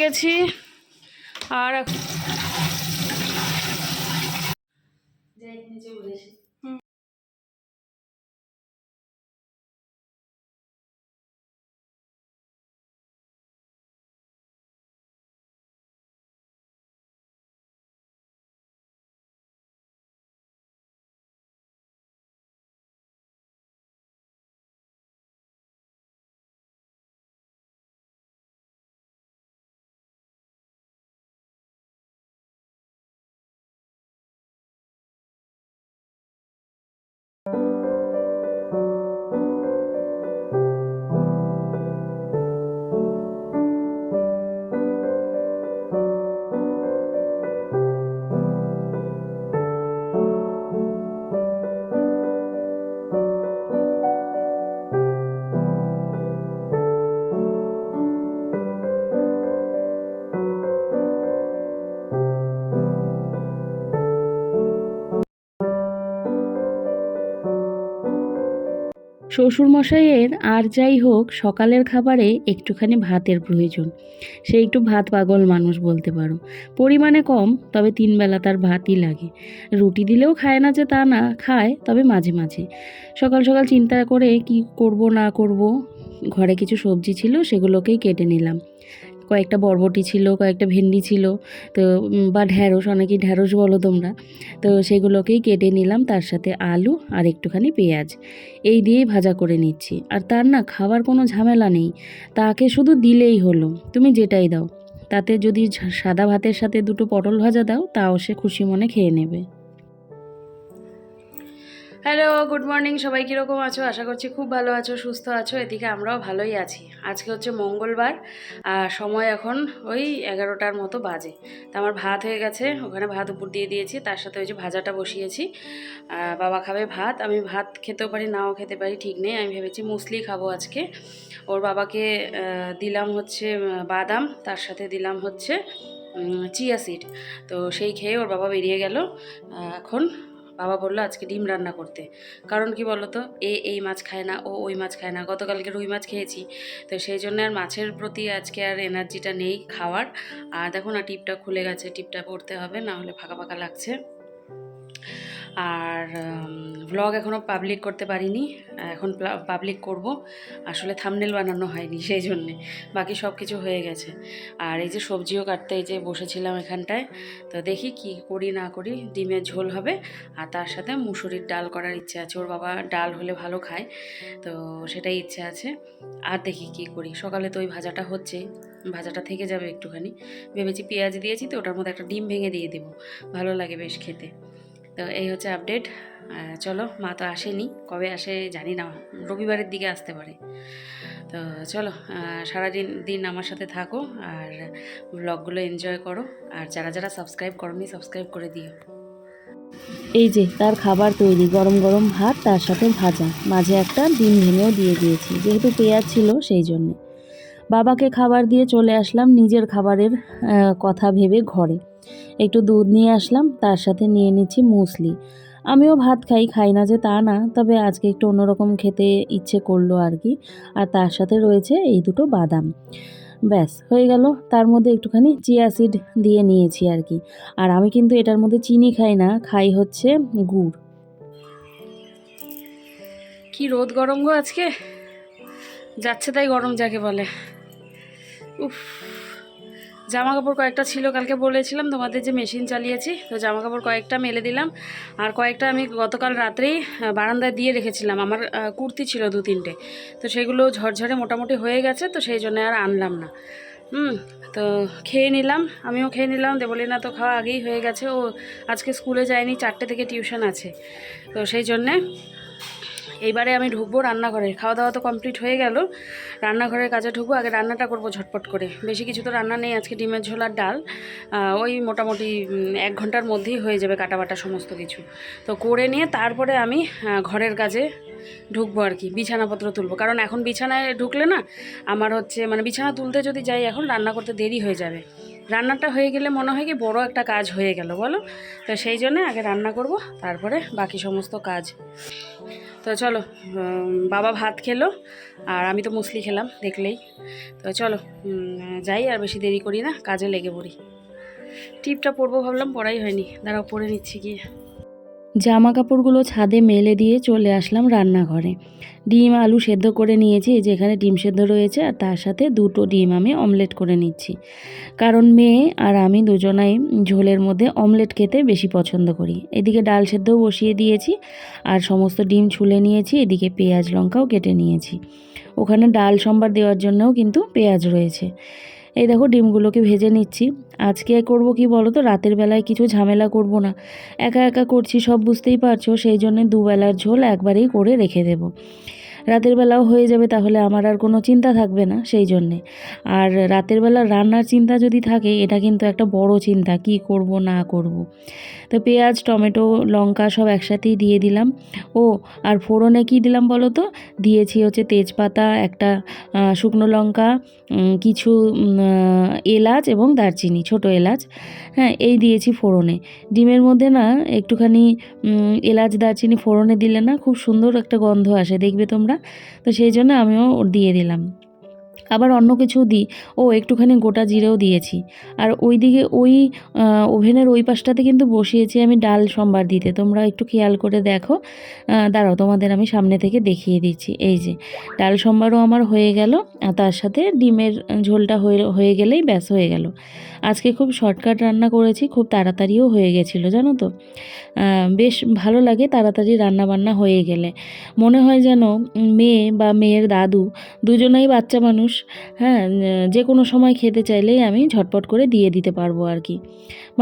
গেছি। আর শ্বশুরমশাইয়ের আর যাই হোক, সকালের খাবারে একটুখানি ভাতের প্রয়োজন। সে একটু ভাত পাগল মানুষ বলতে পারো। পরিমাণে কম, তবে তিন বেলা তার ভাতই লাগে। রুটি দিলেও খায় না যে তা না, খায়, তবে মাঝে মাঝে। সকাল সকাল চিন্তা করে কি করব না করব, ঘরে কিছু সবজি ছিল সেগুলোকেই কেটে নিলাম। কয়েকটা বরবটি ছিল, কয়েকটা ভেন্ডি ছিল, তো বা ঢ্যাঁড়স, অনেকেই ঢ্যাঁড়স বলো তোমরা। তো সেগুলোকেই কেটে নিলাম, তার সাথে আলু আর একটুখানি পেঁয়াজ। এই দিয়েই ভাজা করে নিচ্ছি। আর তার না খাবার কোনো ঝামেলা নেই, তাকে শুধু দিলেই হলো। তুমি যেটাই দাও। তাতে যদি সাদা ভাতের সাথে দুটো পটল ভাজা দাও, তাও সে খুশি মনে খেয়ে নেবে। হ্যালো গুড মর্নিং সবাই কীরকম আছো? আশা করছি খুব ভালো আছো, সুস্থ আছো, এদিকে আমরাও ভালোই আছি। আজকে হচ্ছে মঙ্গলবার, আর সময় এখন ওই এগারোটার মতো বাজে। তা আমার ভাত হয়ে গেছে, ওখানে ভাত উপর দিয়ে দিয়েছি, তার সাথে ওই যে ভাজাটা বসিয়েছি। বাবা খাবে ভাত, আমি ভাত খেতেও পারি, নাও খেতে পারি, ঠিক নেই, আমি ভেবেছি মুসলি খাব আজকে। ওর বাবাকে দিলাম হচ্ছে বাদাম, তার সাথে দিলাম হচ্ছে চিয়া সিড। তো সেই খেয়ে ওর বাবা বেরিয়ে গেল এখন বাবা বলল, আজকে ডিম রান্না করতে। কারণ কি বলতো, এ এই মাছ খায় না, ও ওই মাছ খায় না। গতকালকে রুই মাছ খেয়েছি। তো সেই জন্য আর মাছের প্রতি আজকে আর এনার্জিটা নেই খাওয়ার। আর দেখো না, টিপটা খুলে গেছে, টিপটা পড়তে হবে, না হলে ফাঁকা ফাঁকা লাগছে। আর ভ্লগ এখনও পাবলিক করতে পারিনি। এখন পাবলিক করব। আসলে থামনেল বানানো হয়নি, সেই জন্যে। বাকি সব কিছু হয়ে গেছে। আর এই যে সবজিও কাটতে এই যে বসেছিলাম এখানটায়, তো দেখি কি করি, না করি। ডিমের ঝোল হবে, আর তার সাথে মুসুরির ডাল করার ইচ্ছে আছে। ওর বাবা ডাল হলে ভালো খায়, তো সেটাই ইচ্ছে আছে। আর দেখি কি করি। সকালে তো ওই ভাজাটা হচ্ছে, ভাজাটা থেকে যাবে একটুখানি। ভেবেছি পেঁয়াজ দিয়েছি তো, ওটার মধ্যে একটা ডিম ভেঙে দিয়ে দেবো। ভালো লাগে বেশ খেতে। তো এই হচ্ছে আপডেট চলো, মা তো আসেনি, কবে আসে জানি না, রবিবারের দিকে আসতে পারে। তো চলো সারাদিন, দিন আমার সাথে থাকো আর ব্লগগুলো এনজয় করো। আর যারা যারা সাবস্ক্রাইব করনি সাবস্ক্রাইব করে দিও। এই যে, তার খাবার তৈরি, গরম গরম ভাত, তার সাথে ভাজা। মাঝে একটা ডিম ভেঙেও দিয়ে দিয়েছি, যেহেতু পেঁয়াজ ছিল সেই জন্যে। বাবাকে খাবার দিয়ে চলে আসলাম নিজের খাবারের কথা ভেবে ঘরে। একটু দুধ নিয়ে আসলাম, তার সাথে নিয়ে নিচ্ছি মুসলি। আমিও ভাত খাই খাই না যে তা না, তবে আজকে একটু অন্যরকম খেতে ইচ্ছে করল আর কি, আর তার সাথে রয়েছে এই দুটো বাদাম। ব্যাস, হয়ে গেল, তার মধ্যে একটুখানি চিয়া সিড দিয়ে নিয়েছি আর কি। আর আমি কিন্তু এটার মধ্যে চিনি খাই না, খাই হচ্ছে গুড়। কি রোদ গরম গো আজকে? যাচ্ছে তাই গরম যাকে বলে। উফ। জামা কাপড় কয়েকটা ছিল, কালকে বলেছিলাম তোমাদের যে মেশিন চালিয়েছি, তো জামা কাপড় কয়েকটা মেলে দিলাম। আর কয়েকটা আমি গতকাল রাত্রেই বারান্দায় দিয়ে রেখেছিলাম। আমার কুর্তি ছিল দু তিনটে। তো সেগুলো ঝরঝরে মোটামুটি হয়ে গেছে, তো সেই জন্য আর আনলাম না। হুম, তো খেয়ে নিলাম, আমিও খেয়ে নিলাম। দেবলিনা তো খাওয়া আগেই হয়ে গেছে, ও আজকে স্কুলে যায়নি, চারটে থেকে টিউশন আছে। তো সেই জন্যে এইবারে আমি ঢুকবো রান্নাঘরে। খাওয়া দাওয়া তো কমপ্লিট হয়ে গেল। রান্নাঘরের কাজে ঢুকবো, আগে রান্নাটা করব ঝটপট করে। বেশি কিছু তো রান্না নেই, আজকে ডিমের ঝোল আর ডাল। ওই মোটামুটি এক ঘণ্টার মধ্যেই হয়ে যাবে কাটাবাটা সমস্ত কিছু। তো করে নিয়ে তারপরে আমি ঘরের কাজে ঢুকবো আর কি, বিছানাপত্র তুলবো। কারণ এখন বিছানায় ঢুকলে না, আমার হচ্ছে মানে বিছানা তুলতে যদি যাই, এখন রান্না করতে দেরি হয়ে যাবে। রান্নাটা হয়ে গেলে মনে হয় কি বড় একটা কাজ হয়ে গেল, বলো? তো সেই জন্য আগে রান্না করব, তারপরে বাকি সমস্ত কাজ। তো চলো বাবা ভাত খেলো, আর আমি তো মুসলি খেলাম, দেখলেই। তো চলো যাই, আর বেশি দেরি করি না, কাজে লেগে পড়ি। টিপটা পরবো ভাবলাম পরাই হয়নি। দাঁড়াও পরে নিচ্ছি গিয়ে। জামা কাপড়গুলো ছাদে মেলে দিয়ে চলে আসলাম রান্নাঘরে। ডিম আলু সেদ্ধ করে নিয়েছি, এই যে এখানে ডিম সেদ্ধ রয়েছে আর তার সাথে দুটো ডিম আমি অমলেট করে নিচ্ছি। কারণ মেয়ে আর আমি দুজনাই ঝোলের মধ্যে অমলেট খেতে বেশি পছন্দ করি। এদিকে ডাল সেদ্ধও বসিয়ে দিয়েছি আর সমস্ত ডিম ছুলে নিয়েছি, এদিকে পেঁয়াজ লঙ্কাও কেটে নিয়েছি। ওখানে ডাল সম্বার দেওয়ার জন্যও কিন্তু পেঁয়াজ রয়েছে। এই দেখো ডিমগুলোকে ভেজে নিচ্ছি। আজকে করব কি বলো তো? রাতের বেলায় কিছু ঝামেলা করব না। একা একা করছি, সব বুঝতেই পারছ, সেই জন্য দুবেলার ঝোল একবারেই করে রেখে দেব। রাতের বেলাও হয়ে যাবে, তাহলে আমার আর কোনো চিন্তা থাকবে না, সেই জন্যে। আর রাতের বেলা রান্নার চিন্তা যদি থাকে, এটা কিন্তু একটা বড় চিন্তা, কি করব, না করব। তো পেঁয়াজ, টমেটো, লঙ্কা সব একসাথেই দিয়ে দিলাম। ও, আর ফোড়নে কি দিলাম বলো তো? দিয়েছি হচ্ছে তেজপাতা, একটা শুকনো লঙ্কা কিছু এলাচ এবং দারচিনি, ছোট এলাচ। হ্যাঁ এই দিয়েছি ফোড়নে। ডিমের মধ্যে না একটুখানি এলাচ, দারচিনি ফোড়নে দিলে না খুব সুন্দর একটা গন্ধ আসে, দেখবে তোমরা? তো সেই জন্য আমিও দিয়ে দিলাম। আবার অন্য কিছু দিই। ও একটুখানি গোটা জিরেও দিয়েছি। আর ওই দিকে ওই ওভেনের ওই পাশটাতে কিন্তু বসিয়েছি আমি ডাল সম্বার দিতে। তোমরা একটু খেয়াল করে দেখো। দাঁড়াও, তোমাদের আমি সামনে থেকে দেখিয়ে দিচ্ছি। এই যে, ডাল সম্বারও আমার হয়ে গেল। আর তার সাথে ডিমের ঝোলটা হয়ে হয়ে গেলেই ব্যাস হয়ে গেল। আজকে খুব শর্টকাট রান্না করেছি, খুব তাড়াতাড়িও হয়ে গেছিল, জানো তো? বেশ ভালো লাগে তাড়াতাড়ি রান্না বান্না হয়ে গেলে। মনে হয় যেন মেয়ে বা মেয়ের দাদু দুজনেই বাচ্চা মানুষ হ্যাঁ যে কোনো সময় খেতে চাইলেই আমি ঝটপট করে দিয়ে দিতে পারব আর কি।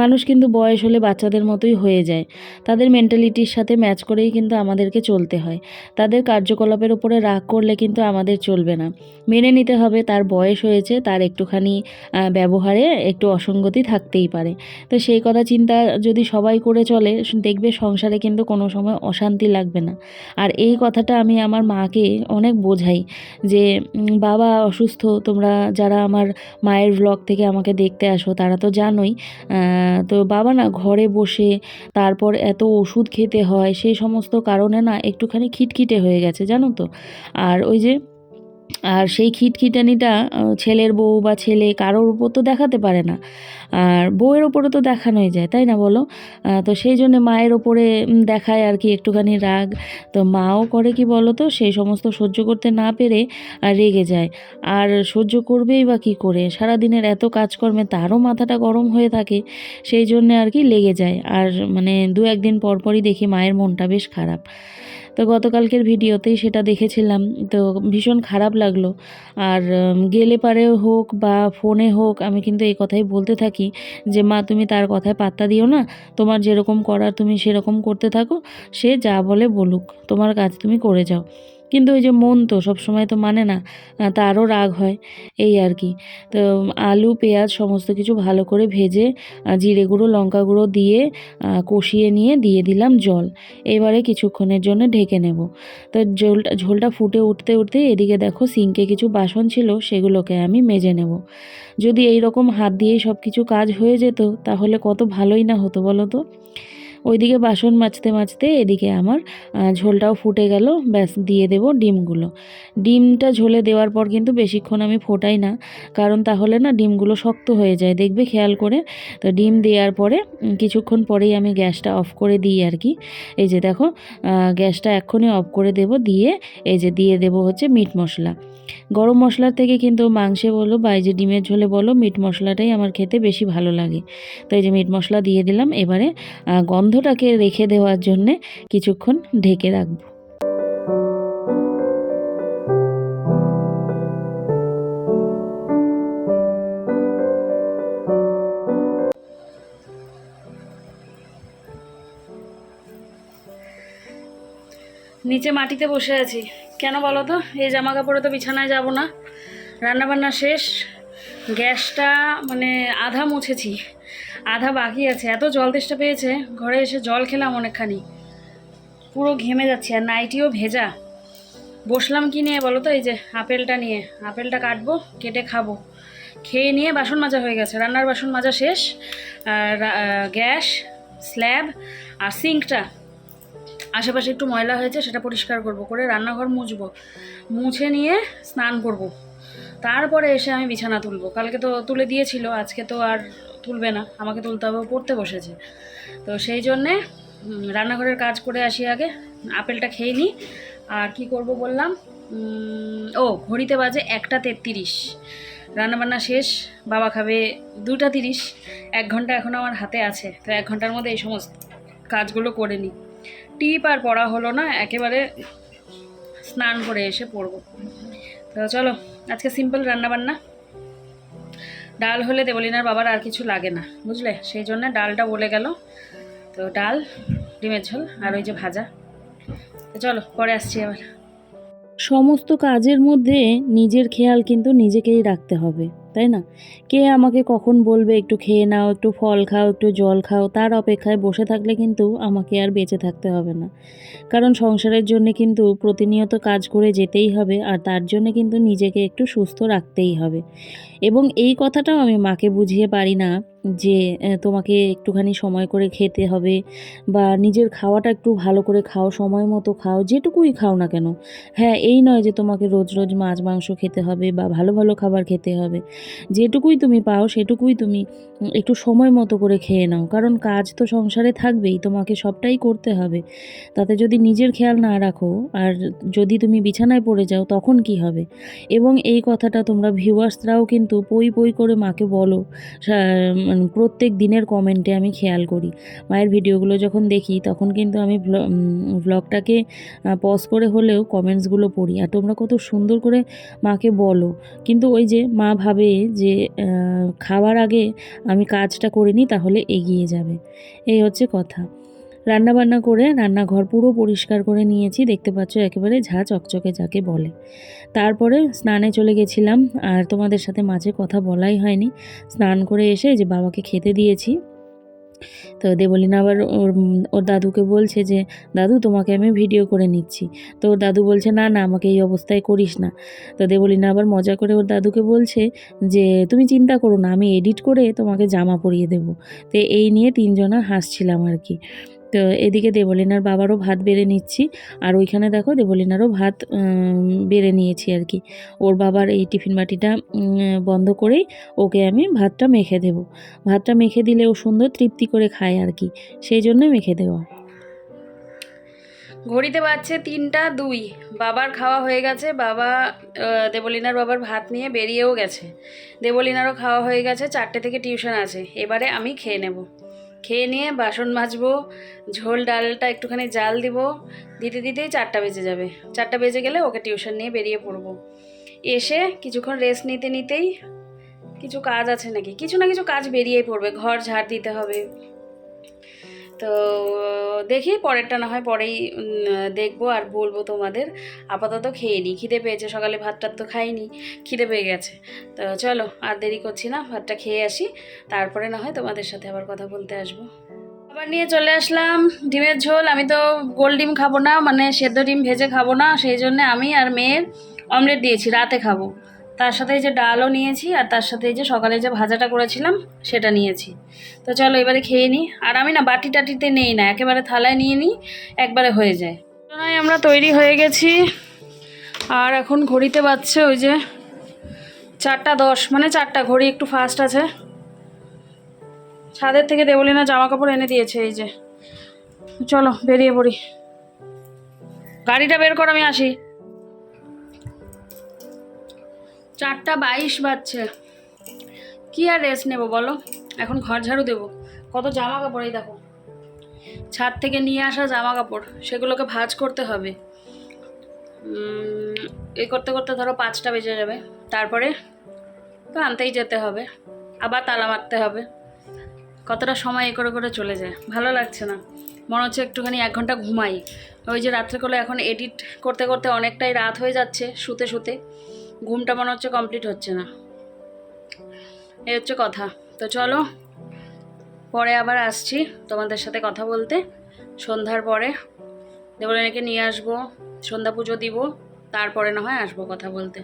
মানুষ কিন্তু বয়স হলে বাচ্চাদের মতোই হয়ে যায়। তাদের মেন্টালিটির সাথে ম্যাচ করেই কিন্তু আমাদেরকে চলতে হয়। তাদের কার্যকলাপের উপরে রাগ করলে কিন্তু আমাদের চলবে না। মেনে নিতে হবে তার বয়স হয়েছে, তার একটুখানি ব্যবহারে একটু অসঙ্গতি থাকতেই পারে। তো সেই কথা চিন্তা যদি সবাই করে চলে, দেখবে সংসারে কিন্তু কোনো সময় অশান্তি লাগবে না। আর এই কথাটা আমি আমার মাকে অনেক বোঝাই যে বাবা অসুস্থ, তোমরা যারা আমার মায়ের ব্লগ থেকে আমাকে দেখতে আসো, তারা তো জানোই তো বাবা না ঘরে বসে তারপর এত ওষুধ খেতে হয়, সেই সমস্ত কারণে না একটুখানি খিটখিটে হয়ে গেছে, জানো তো। আর ওই যে আর সেই খিটখিটানিটা ছেলের বউ বা ছেলে কারোর উপর তো দেখাতে পারে না। আর বউয়ের ওপরে তো দেখানোই যায়, তাই না বলো? তো সেই জন্য মায়ের ওপরে দেখায় আর কি একটুখানি রাগ। তো মাও করে কি বলো তো সেই সমস্ত সহ্য করতে না পেরে রেগে যায়। আর সহ্য করবেই বা কী করে? সারাদিনের এত কাজকর্মে তারও মাথাটা গরম হয়ে থাকে, সেই জন্যে আর কি লেগে যায়। আর মানে দু একদিন পরপরই দেখি মায়ের মনটা বেশ খারাপ। তো গতকালকের ভিডিওতেই সেটা দেখেছিলাম। তো ভীষণ খারাপ লাগল। আর গেলে পারে হোক বা ফোনে হোক আমি কিন্তু এই কথাই বলতে থাকি যে, মা, তুমি তার কথায় পাত্তা দিও না। তোমার যেরকম করার তুমি সেরকম করতে থাকো। সে যা বলে বলুক। তোমার কাজ তুমি করে যাও। কিন্তু ওই যে মন তো সবসময় তো মানে না তারও রাগ হয়, এই আর কি। তো আলু, পেঁয়াজ সমস্ত কিছু ভালো করে ভেজে জিরে গুঁড়ো, লঙ্কা গুঁড়ো দিয়ে কষিয়ে নিয়ে দিয়ে দিলাম জল। এবারে কিছুক্ষণের জন্য ঢেকে নেব। তো ঝোলটা ঝোলটা ফুটে উঠতে উঠতে এদিকে দেখো সিঙ্কে কিছু বাসন ছিল, সেগুলোকে আমি মেজে নেব। যদি এই রকম হাত দিয়েই সব কিছু কাজ হয়ে যেত, তাহলে কত ভালোই না হতো বলো তো? ওইদিকে বাসন মাজতে মাজতে এদিকে আমার ঝোলটাও ফুটে গেল। ব্যাস দিয়ে দেব ডিমগুলো। ডিমটা ঝোলে দেওয়ার পর কিন্তু বেশিক্ষণ আমি ফোটাই না কারণ তাহলে না ডিমগুলো শক্ত হয়ে যায় দেখবে খেয়াল করে? তো ডিম দেওয়ার পরে কিছুক্ষণ পরেই আমি গ্যাসটা অফ করে দিই আর কি। এই যে দেখো গ্যাসটা এক্ষুনি অফ করে দেব দিয়ে এই যে দিয়ে দেব হচ্ছে মিট মশলা। গরম মশলার থেকে কিন্তু মাংসে বলো বা এই যে ডিমের ঝোলে বলো মিট মশলাটাই আমার খেতে বেশি ভালো লাগে। তো এই যে মিট মশলা দিয়ে দিলাম এবারে আহ, গন্ধটাকে রেখে দেওয়ার জন্যে কিছুক্ষণ ঢেকে রাখব। নিচে মাটিতে বসে আছি। কেন বলো তো? এই জামা কাপড়ে তো বিছানায় যাব না। রান্নাবান্না শেষ। গ্যাসটা মানে আধা মুছেছি। আধা বাকি আছে। এত জল তেষ্টা পেয়েছে। ঘরে এসে জল খেলাম অনেকখানি। পুরো ঘেমে যাচ্ছি, আর নাইটিও ভেজা। বসলাম কি নিয়ে বলো তো? এই যে আপেলটা নিয়ে। আপেলটা কাটবো, কেটে খাব। খেয়ে নিয়ে বাসন মাজা হয়ে গেছে। রান্নার বাসন মাজা শেষ। আর গ্যাস, স্ল্যাব আর সিঙ্কটা। আশেপাশে একটু ময়লা হয়েছে, সেটা পরিষ্কার করব। করে রান্নাঘর মুছবো। মুছে নিয়ে স্নান করব। তারপরে এসে আমি বিছানা তুলবো। কালকে তো তুলে দিয়েছিল, আজকে তো আর তুলবে না, আমাকে তুলতে হবে পড়তে বসেছে। তো সেই জন্যে রান্নাঘরের কাজ করে আসি আগে, আপেলটা খেয়ে নিই। আর কি করব বললাম ও, ঘড়িতে বাজে একটা তেত্রিশ। রান্নাবান্না শেষ, বাবা খাবে দুটা তিরিশ। এক ঘণ্টা এখন আমার হাতে আছে, তো এক ঘণ্টার মধ্যে এই সমস্ত কাজগুলো করে নিই। টিপ আর পড়া হলো না, একেবারে স্নান করে এসে পড়ব। তো চলো, আজকে সিম্পল রান্নাবান্না। ডাল হলে দেবলিনার বাবার আর কিছু লাগে না, বুঝলে? সেই জন্য ডালটা বলে গেল। তো ডাল, ডিমের ঝোল আর ওই যে ভাজা। তো চলো, পরে আসছি আবার। সমস্ত কাজের মধ্যে নিজের খেয়াল কিন্তু নিজেকেই রাখতে হবে। তাই না? কে আমাকে কখন বলবে একটু খেয়ে নাও, একটু ফল খাও, একটু জল খাও, তার অপেক্ষায় বসে থাকলে কিন্তু আমাকে আর বেঁচে থাকতে হবে না। কারণ সংসারের জন্য কিন্তু প্রতিনিয়ত কাজ করে যেতেই হবে আর তার জন্য কিন্তু নিজেকে একটু সুস্থ রাখতেই হবে। এবং এই কথাটাও আমি মাকে বুঝিয়ে পারি না যে তোমাকে একটুখানি সময় করে খেতে হবে বা নিজের খাওয়াটা একটু ভালো করে খাও, সময় মতো খাও, যেটুকুই খাও না কেন। হ্যাঁ এই নয় যে তোমাকে রোজ রোজ মাছ, মাংস খেতে হবে বা ভালো ভালো খাবার খেতে হবে। যেটুকুই তুমি পাও, সেটুকুই তুমি একটু সময় মতো করে খেয়ে নাও। কারণ কাজ তো সংসারে থাকবেই, তোমাকে সবটাই করতে হবে। তাতে যদি নিজের খেয়াল না রাখো আর যদি তুমি বিছানায় পড়ে যাও, তখন কি হবে? এবং এই কথাটা তোমরা ভিউয়ার্সরাও কিন্তু পই পই করে মাকে বলো প্রত্যেক দিনের কমেন্টে আমি খেয়াল করি। মায়ের ভিডিওগুলো যখন দেখি, তখন কিন্তু আমি ব্লগটাকে পজ করে হলেও কমেন্টসগুলো পড়ি। আর তোমরা কত সুন্দর করে মাকে বলো। কিন্তু ওই যে মা ভাবে যে খাওয়ার আগে আমি কাজটা করে নিই, তাহলে এগিয়ে যাবে। এই হচ্ছে কথা। রান্না বান্না করে রান্নাঘর পুরো পরিষ্কার করে নিয়েছি, দেখতে পাচ্ছ একেবারে ঝা চকচকে যাকে বলে। তারপরে স্নানে চলে গেছিলাম, আর তোমাদের সাথে মাঝে কথা বলাই হয়নি। স্নান করে এসে যে বাবাকে খেতে দিয়েছি। তো দেবলিনা আবার ওর ওর দাদুকে বলছে যে, দাদু, তোমাকে আমি ভিডিও করে নিচ্ছি। তো ওর দাদু বলছে, না না, আমাকে এই অবস্থায় করিস না। তো দেবলিনা আবার মজা করে ওর দাদুকে বলছে যে, তুমি চিন্তা করো না, আমি এডিট করে তোমাকে জামা পরিয়ে দেবো। তো এই নিয়ে তিনজনা হাসছিলাম আর কি। তো এদিকে দেবলিনার বাবারও ভাত বেড়ে নিচ্ছি। আর ওইখানে দেখো দেবলিনারও ভাত বেড়ে নিয়েছি আর কি। ওর বাবার এই টিফিন বাটিটা বন্ধ করেই ওকে আমি ভাতটা মেখে দেবো। ভাতটা মেখে দিলে ও সুন্দর তৃপ্তি করে খায় আর কি। সেই জন্যই মেখে দেওয়া। ঘড়িতে বাজছে তিনটা দুই। বাবার খাওয়া হয়ে গেছে। বাবা দেবলিনার বাবার ভাত নিয়ে বেরিয়েও গেছে। দেবলিনারও খাওয়া হয়ে গেছে। চারটে থেকে টিউশন আছে। এবারে আমি খেয়ে নেব। খেয়ে নিয়ে বাসন মাজবো, ঝোল ডালটা একটুখানি জাল দিব, দিতে দিতেই চারটা বেজে যাবে। চারটা বেজে গেলে ওকে টিউশন নিয়ে বেরিয়ে পড়ব। এসে কিছুক্ষণ রেস্ট নিতে নিতেই কিছু কাজ আছে নাকি? কিছু না কিছু কাজ বেরিয়েই পড়বে, ঘর ঝাড় দিতে হবে। তো দেখি পরেরটা না হয় পরেই দেখব আর বলব তোমাদের। আপাতত খেয়ে নিই খিদে পেয়েছে, সকালে ভাতটা তো খাইনি, খিদে পেয়ে গেছে। তো চলো, আর দেরি করছি না, ভাতটা খেয়ে আসি, তারপরে না হয় তোমাদের সাথে আবার কথা বলতে আসব। আবার নিয়ে চলে আসলাম, ডিমের ঝোল, আমি তো গোল ডিম খাব না মানে সেদ্ধ ডিম ভেজে খাব না, সেই জন্য আমি আর মেয়ের অমলেট দিয়েছি, রাতে খাব। তার সাথে এই যে ডালও নিয়েছি আর তার সাথে এই যে সকালে যে ভাজাটা করেছিলাম, সেটা নিয়েছি। তো চলো এবারে খেয়ে নিই আর আমি না বাটি টাটিতে নেই না, একেবারে থালায় নিয়ে নিই একবারে হয়ে যায়। নয় আমরা তৈরি হয়ে গেছি। আর এখন ঘড়িতে বাজছে ওই যে চারটা দশ মানে চারটা, ঘড়ি একটু ফাস্ট আছে। ছাদের থেকে দেবলিনা জামা কাপড় এনে দিয়েছে এই যে। চলো বেরিয়ে পড়ি। গাড়িটা বের কর, আমি আসি। চারটা বাইশ বাজছে। কি আর রেস্ট নেব বলো? এখন ঘর ঝাড়ু দেবো। কত জামা কাপড় এই দেখো। ছাদ থেকে নিয়ে আসা জামা কাপড়, সেগুলোকে ভাজ করতে হবে। এ করতে করতে ধরো পাঁচটা বেজে যাবে। তারপরে তো আনতেই যেতে হবে। আবার তালা মারতে হবে। কতটা সময় এ করে করে চলে যায়। ভালো লাগছে না। মনে হচ্ছে একটুখানি এক ঘণ্টা ঘুমাই। ওই যে রাত্রেবেলা এখন এডিট করতে করতে অনেকটাই রাত হয়ে যাচ্ছে, শুতে শুতে। ঘুমটা মনে হচ্ছে কমপ্লিট হচ্ছে না। এই হচ্ছে কথা। তো চলো পরে আবার আসছি তোমাদের সাথে কথা বলতে। সন্ধ্যার পরে দেবলিনাকে নিয়ে আসব সন্ধ্যা পুজো দিব তারপরে না হয় আসব কথা বলতে।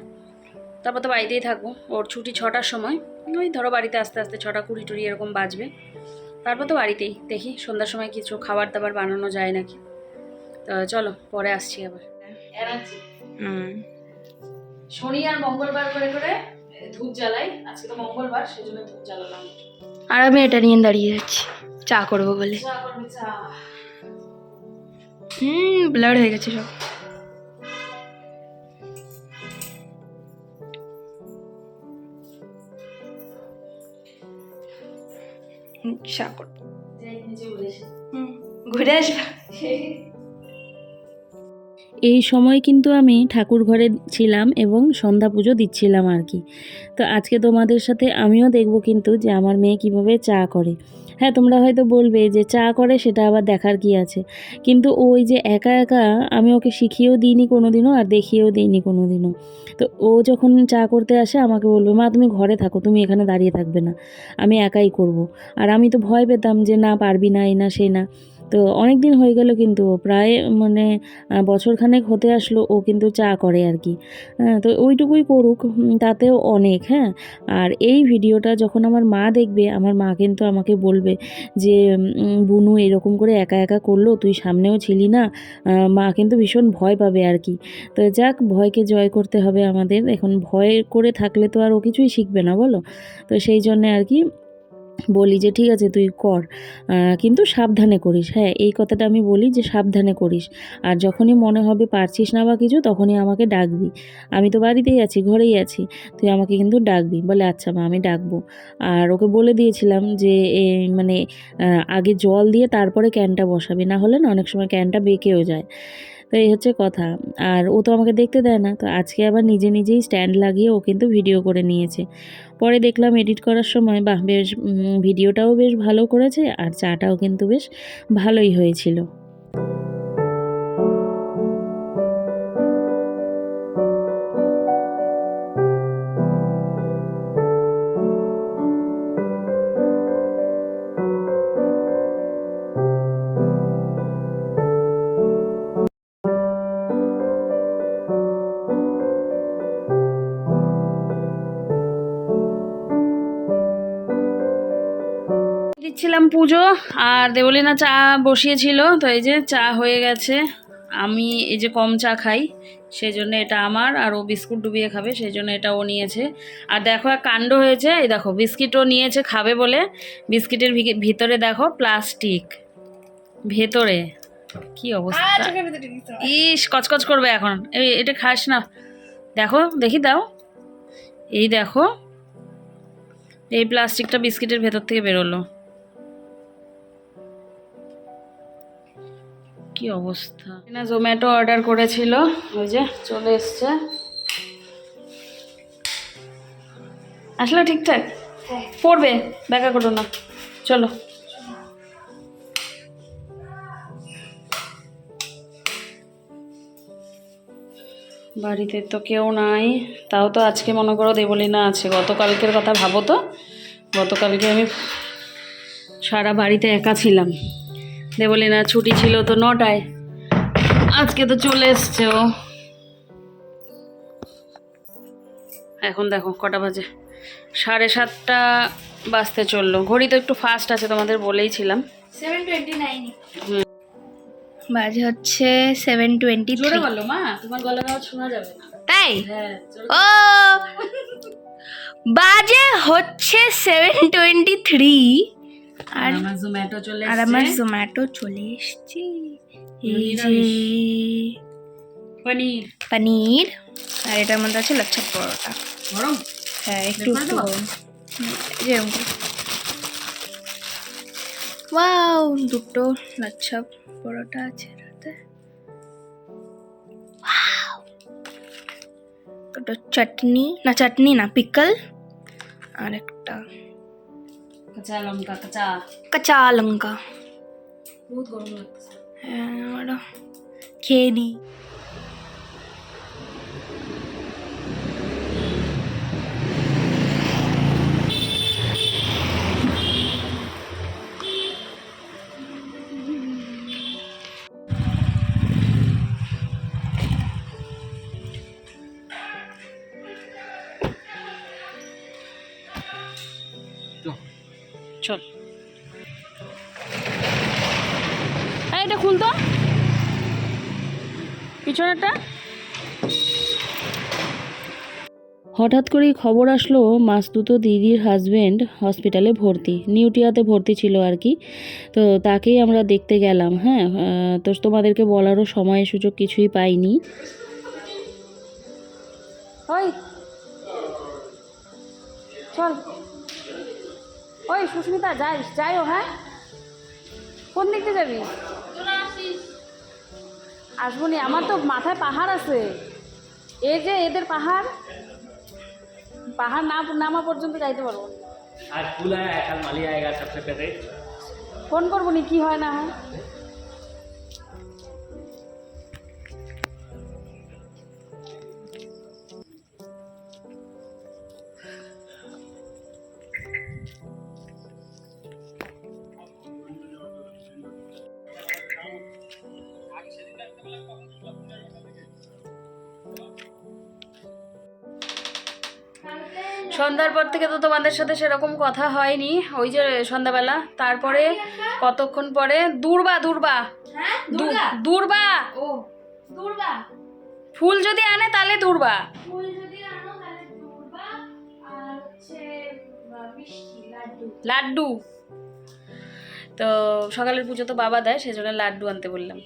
তারপর তো বাড়িতেই থাকব। ওর ছুটি ছটার সময়। ওই ধরো বাড়িতে আস্তে আস্তে ছটা কুড়ি টুড়ি এরকম বাজবে। তারপর তো বাড়িতেই। দেখি সন্ধ্যার সময় কিছু খাবার দাবার বানানো যায় নাকি। তো চলো পরে আসছি আবার। হুম শনি আর মঙ্গলবার করে করে ধূপ জ্বালাই। আজকে তো মঙ্গলবার সেজন্য ধূপ জ্বালালাম। আর আমি এটা নিয়ে দাঁড়িয়ে যাচ্ছি চা করব বলে। চা করবে চা। হুম ব্লার হয়ে গেছে সব। চা করব। ঘুরে আসবা। এই সময় কিন্তু আমি ঠাকুর ঘরে ছিলাম এবং সন্ধ্যা পুজো দিচ্ছিলাম আর কি। তো আজকে তোমাদের সাথে আমিও দেখব কিন্তু যে আমার মেয়ে কীভাবে চা করে। হ্যাঁ তোমরা হয়তো বলবে যে চা করে সেটা আবার দেখার কি আছে? কিন্তু ওই যে একা একা আমি ওকে শিখিয়েও দিইনি কোনো দিনও আর দেখিয়েও দিইনি কোনো দিনও তো ও যখন চা করতে আসে আমাকে বলবে, মা, তুমি ঘরে থাকো, তুমি এখানে দাঁড়িয়ে থাকবে না, আমি একাই করব। আর আমি তো ভয় পেতাম যে না, পারবি না, এই না সেই না। তো অনেক দিন হয়ে গেল কিন্তু প্রায় মানে বছরখানেক হতে আসলো ও কিন্তু চা করে আর কি। তো ওইটুকুই করুক তাতেও অনেক হ্যাঁ? আর এই ভিডিওটা যখন আমার মা দেখবে, আমার মা কিন্তু আমাকে বলবে যে বুনু এরকম করে একা একা করল, তুই সামনেও ছিলি না মা কিন্তু ভীষণ ভয় পাবে আর কি। তো যাক, ভয়কে জয় করতে হবে আমাদের। এখন ভয় করে থাকলে তো আর ও কিছুই শিখবে না, বলো? তো সেই জন্যে আর কি বলি যে, ঠিক আছে, তুই কর। কিন্তু সাবধানে করিস। হ্যাঁ এই কথাটা আমি বলি যে, সাবধানে করিস। আর যখনই মনে হবে পারছিস না বা কিছু, তখনই আমাকে ডাকবি। আমি তো বাড়িতেই আছি, ঘরেই আছি। তুই আমাকে কিন্তু ডাকবি। বলে আচ্ছা মা, আমি ডাকবো। আর ওকে বলে দিয়েছিলাম যে মানে আগে জল দিয়ে তারপরে ক্যানটা বসাবি। না হলে না, অনেক সময় ক্যানটা বেঁকেও যায়। তো এই হচ্ছে কথা। আর ও তো আমাকে দেখতে দেয় না, তো আজকে আবার নিজে নিজেই স্ট্যান্ড লাগিয়ে ও কিন্তু ভিডিও করে নিয়েছে। পরে দেখলাম এডিট করার সময়, বাহ, বেশ ভিডিওটাও বেশ ভালো করেছে, আর চাটাও কিন্তু বেশ ভালোই হয়েছিল। দিচ্ছিলাম পুজো আর দেবলিনা চা বসিয়েছিল তো এই যে চা হয়ে গেছে। আমি এই যে কম চা খাই সেই জন্য এটা আমার আর ও বিস্কুট ডুবিয়ে খাবে সেই জন্য এটা ও নিয়েছে। আর দেখো এক কাণ্ড হয়েছে এই দেখো বিস্কিটও নিয়েছে খাবে বলে। বিস্কিটের ভিতরে দেখো প্লাস্টিক। ভেতরে কি অবস্থা? ইস কচকচ করবে এখন। এই এটা খাস না। দেখো দেখি দাও। এই দেখো এই প্লাস্টিকটা বিস্কিটের ভেতর থেকে বেরোলো। কি অবস্থা? না জোম্যাটো অর্ডার করেছিল। ওই যে চলে এসছে। আসলে ঠিকঠাক? পড়বে দেখা করো না। চলো। বাড়িতে তো কেউ নাই। তাও তো আজকে মনে করো দেবলিনা আছে। গতকালকের কথা ভাবো তো? গতকালকে আমি সারা বাড়িতে একা ছিলাম। দেবলিনা ছুটি ছিল তো নটায়। আজকে তো চলে এসছে ও। এখন দেখো কটা বাজে? সাড়ে সাতটা বাজতে চলল। ঘড়ি তো একটু ফাস্ট আছে তোমাদের বলেই ছিলাম। Seven twenty nine hmm. বাজে হচ্ছে সেভেন টোয়েন্টি জোরে বলল মা তোমার গলা শোনা যাবে তাই? হ্যাঁ ও! বাজে হচ্ছে সেভেন টোয়েন্টি থ্রি আর আমার জোম্যাটো চলে আর আমার জোম্যাটো চলে এসছে। এই যে পনির। পনির। আর এটার মধ্যে আছে লাচ্ছা পরোটা। গরম? হ্যাঁ একটু গরম। ওয়াও দুটো লাচ্ছা পরোটা আছে এটাতে দুটো চাটনি না চাটনি না পিকল। আর একটা কাঁচা লঙ্কা কাঁচা কাঁচা লঙ্কা বহুত গরম লাগছে হ্যাঁ খেয়ে নিই পিছনেরটা? হঠাৎ করেই খবর আসলো মাসতুতো দিদির হাজব্যান্ড হসপিটালে ভর্তি নিউটিয়াতে ভর্তি ছিল আর কি। তো তাকেই আমরা দেখতে গেলাম হ্যাঁ? তো তোমাদেরকে বলারও সময় সুযোগ কিছুই পাইনি। ওই! চল। ওই সুস্মিতা যাই যাই ও হ্যাঁ? কোন দিক যাবি? আসব নি আমার তো মাথায় পাহাড় আছে। এই যে এদের পাহাড় পাহাড় না নামা পর্যন্ত যাইতে পারব। আর ফুল আয়া কাল মালি সবচেয়ে পেতে ফোন করব নি কি হয় না হয়? থেকে তো তোমাদের সাথে সেরকম কথা হয়নি। ওই যে সন্ধ্যাবেলা। তারপরে কতক্ষণ পরে? দূরবা দূরবা। দূ- দূরবা। ফুল যদি আনে তাহলে দূরবা। লাড্ডু। তো সকালের পুজো তো বাবা দেয় সেজন্য লাড্ডু আনতে বললাম।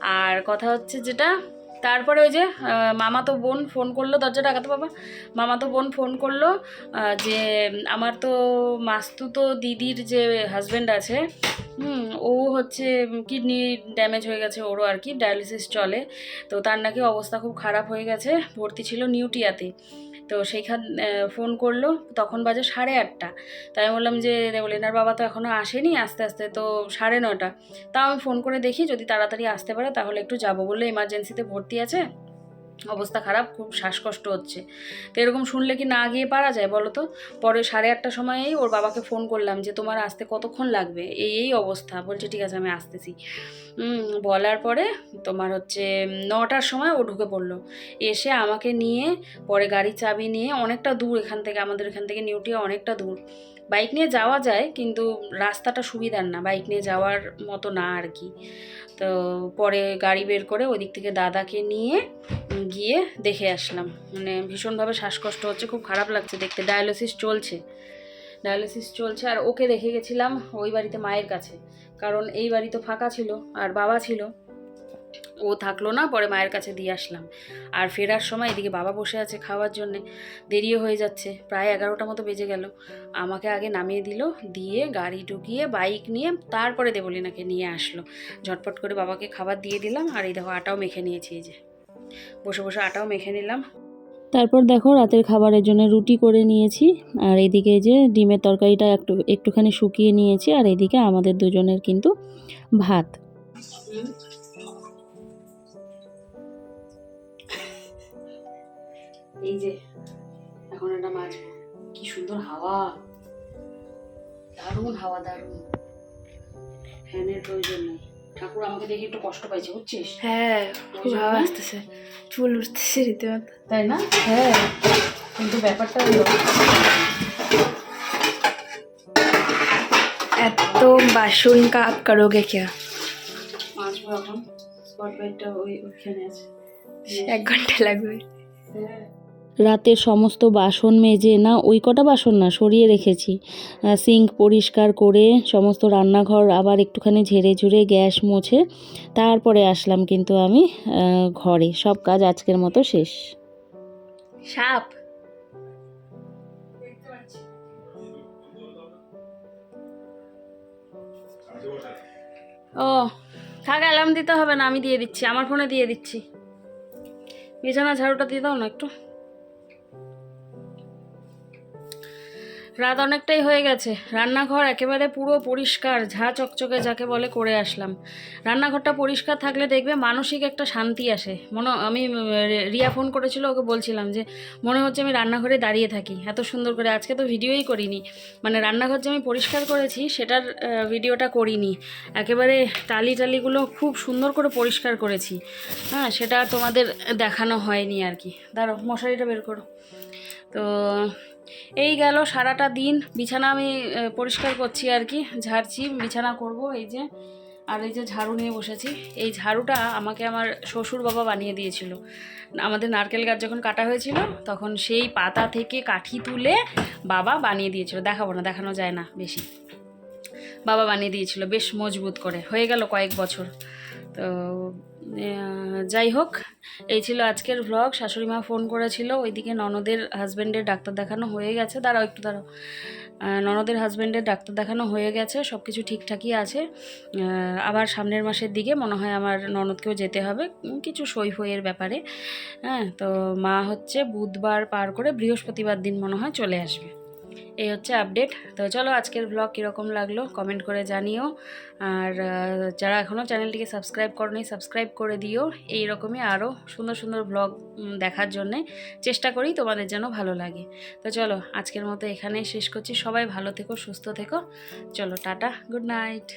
আর কথা হচ্ছে যেটা তারপরে ওই যে মামা তো বোন ফোন করল দরজা ডাকাতে বাবা। মামা তো বোন ফোন করল যে, আমার তো মাস্তু তো দিদির যে হাজব্যান্ড আছে, হুম, ও হচ্ছে কিডনি ড্যামেজ হয়ে গেছে, ওরও আর কি ডায়ালিসিস চলে। তো তার নাকি অবস্থা খুব খারাপ হয়ে গেছে, ভর্তি ছিল নিউটিয়াতে। তো সেইখান ফোন করল, তখন বাজে সাড়ে আটটা। তাই আমি বললাম যে দেবলিনার বাবা তো এখনও আসেনি, আস্তে আস্তে তো সাড়ে নটা। তাও আমি ফোন করে দেখি, যদি তাড়াতাড়ি আসতে পারে তাহলে একটু যাব। বললে এমার্জেন্সিতে ভর্তি আছে। অবস্থা খারাপ, খুব শ্বাসকষ্ট হচ্ছে। তো এরকম শুনলে কি না গিয়ে পারা যায় বলো তো? পরে সাড়ে আটটার সময়েই ওর বাবাকে ফোন করলাম যে, তোমার আসতে কতক্ষণ লাগবে? এই এই অবস্থা। বলছে, ঠিক আছে, আমি আসতেছি। বলার পরে তোমার হচ্ছে নটার সময় ও ঢুকে পড়ল। এসে আমাকে নিয়ে, পরে গাড়ির চাবি নিয়ে অনেকটা দূর এখান থেকে, আমাদের এখান থেকে নিউটিয়া অনেকটা দূর। বাইক নিয়ে যাওয়া যায়, কিন্তু রাস্তাটা সুবিধার না, বাইক নিয়ে যাওয়ার মতো না আর কি। তো পরে গাড়ি বের করে ওই দিক থেকে দাদাকে নিয়ে গিয়ে দেখে আসলাম। মানে ভীষণভাবে শ্বাসকষ্ট হচ্ছে, খুব খারাপ লাগছে দেখতে। ডায়ালিসিস চলছে ডায়ালিসিস চলছে, আর ওকে রেখে গেছিলাম ওই বাড়িতে মায়ের কাছে। কারণ এই বাড়ি তো ফাঁকা ছিল, আর বাবা ছিল। ও থাকল না, পরে মায়ের কাছে দিয়ে আসলাম। আর ফেরার সময় এদিকে বাবা বসে আছে খাওয়ার জন্যে। দেরিও হয়ে যাচ্ছে, প্রায় এগারোটা মতো বেজে গেল। আমাকে আগে নামিয়ে দিল, দিয়ে গাড়ি ঢুকিয়ে বাইক নিয়ে তারপরে দেবলিনাকে নিয়ে আসলো। ঝটপট করে বাবাকে খাবার দিয়ে দিলাম, আর এই দেখো আটাও মেখে নিয়েছি এই যে। বসে বসে আটাও মেখে নিলাম। তারপর দেখো রাতের খাবারের জন্য রুটি করে নিয়েছি, আর এদিকে যে ডিমের তরকারিটা একটু, একটুখানি শুকিয়ে নিয়েছি, আর এদিকে আমাদের দুজনের কিন্তু ভাত। এই যে এখন একটা মাছ কি সুন্দর হাওয়া। দারুণ হাওয়া দারুণ। ফ্যানের প্রয়োজন নেই। ঠাকুর আমাকে দেখে একটু কষ্ট পাইছে বুঝছিস? হ্যাঁ খুব হাওয়া আসতেছে। চুল উঠতেছে রীতিমতো। তাই না? হ্যাঁ। কিন্তু ব্যাপারটা হলো এত বাসন কাপ করোগে क्या মাছবো এখন স্পট ওই ওইখানে আছে। এক ঘণ্টা লাগবে। রাতের সমস্ত বাসন মেজে, না, ওই কটা বাসন না, সরিয়ে রেখেছি। সিঙ্ক পরিষ্কার করে সমস্ত রান্নাঘর আবার একটুখানি ঝেড়ে ঝুড়ে গ্যাস মুছে তারপরে আসলাম কিন্তু আমি ঘরে। সব কাজ আজকের মতো শেষ। সাপ। ও, থাক অ্যালার্ম দিতে হবে না, আমি দিয়ে দিচ্ছি, আমার ফোনে দিয়ে দিচ্ছি। বিছানা ঝাড়ুটা দিয়ে দাও না একটু। রাত অনেকটাই হয়ে গেছে। রান্নাঘর একেবারে পুরো পরিষ্কার, ঝা চকচকে যাকে বলে করে আসলাম। রান্নাঘরটা পরিষ্কার থাকলে দেখবে মানসিক একটা শান্তি আসে। মনে, আমি রিয়া ফোন করেছিল, ওকে বলছিলাম যে, মনে হচ্ছে আমি রান্নাঘরে দাঁড়িয়ে থাকি। এত সুন্দর করে, আজকে তো ভিডিওই করিনি। মানে রান্নাঘর যে আমি পরিষ্কার করেছি, সেটার ভিডিওটা করিনি। একেবারে টালি টালিগুলো খুব সুন্দর করে পরিষ্কার করেছি। হ্যাঁ সেটা তোমাদের দেখানো হয়নি আর কি। দাঁড়ো মশারিটা বের করো। তো এই গেল সারাটা দিন। বিছানা আমি পরিষ্কার করছি আর কি, ঝাড়ছি, বিছানা করব এই যে। আর এই যে ঝাড়ু নিয়ে বসেছি। এই ঝাড়ুটা আমাকে আমার শ্বশুর বাবা বানিয়ে দিয়েছিল। আমাদের নারকেল গাছ যখন কাটা হয়েছিল, তখন সেই পাতা থেকে কাঠি তুলে বাবা বানিয়ে দিয়েছিল। দেখাবো না, দেখানো যায় না বেশি। বাবা বানিয়ে দিয়েছিল, বেশ মজবুত করে। হয়ে গেল কয়েক বছর। তো যাই হোক এই ছিল আজকের ভ্লগ শাশুড়ি মা ফোন করেছিল, ওইদিকে ননদের হাজব্যান্ডের ডাক্তার দেখানো হয়ে গেছে। দাঁড়াও একটু, দাঁড়াও। ননদের হাজব্যান্ডের ডাক্তার দেখানো হয়ে গেছে সব কিছু ঠিকঠাকই আছে। আবার সামনের মাসের দিকে মনে হয় আমার ননদকেও যেতে হবে কিছু সই ফইয়ের ব্যাপারে। হ্যাঁ তো মা হচ্ছে বুধবার পার করে বৃহস্পতিবার দিন মনে হয় চলে আসবে। এই হচ্ছে আপডেট। তো চলো আজকের ব্লগ কীরকম লাগল কমেন্ট করে জানিও। আর যারা এখনও চ্যানেলটিকে সাবস্ক্রাইব করনি সাবস্ক্রাইব করে দিও। এই রকমই আরও সুন্দর সুন্দর ব্লগ দেখার জন্যে চেষ্টা করি, তোমাদের যেন ভালো লাগে। তো চলো আজকের মতো এখানে শেষ করছি। সবাই ভালো থেকো, সুস্থ থেকো। চলো, টাটা গুড নাইট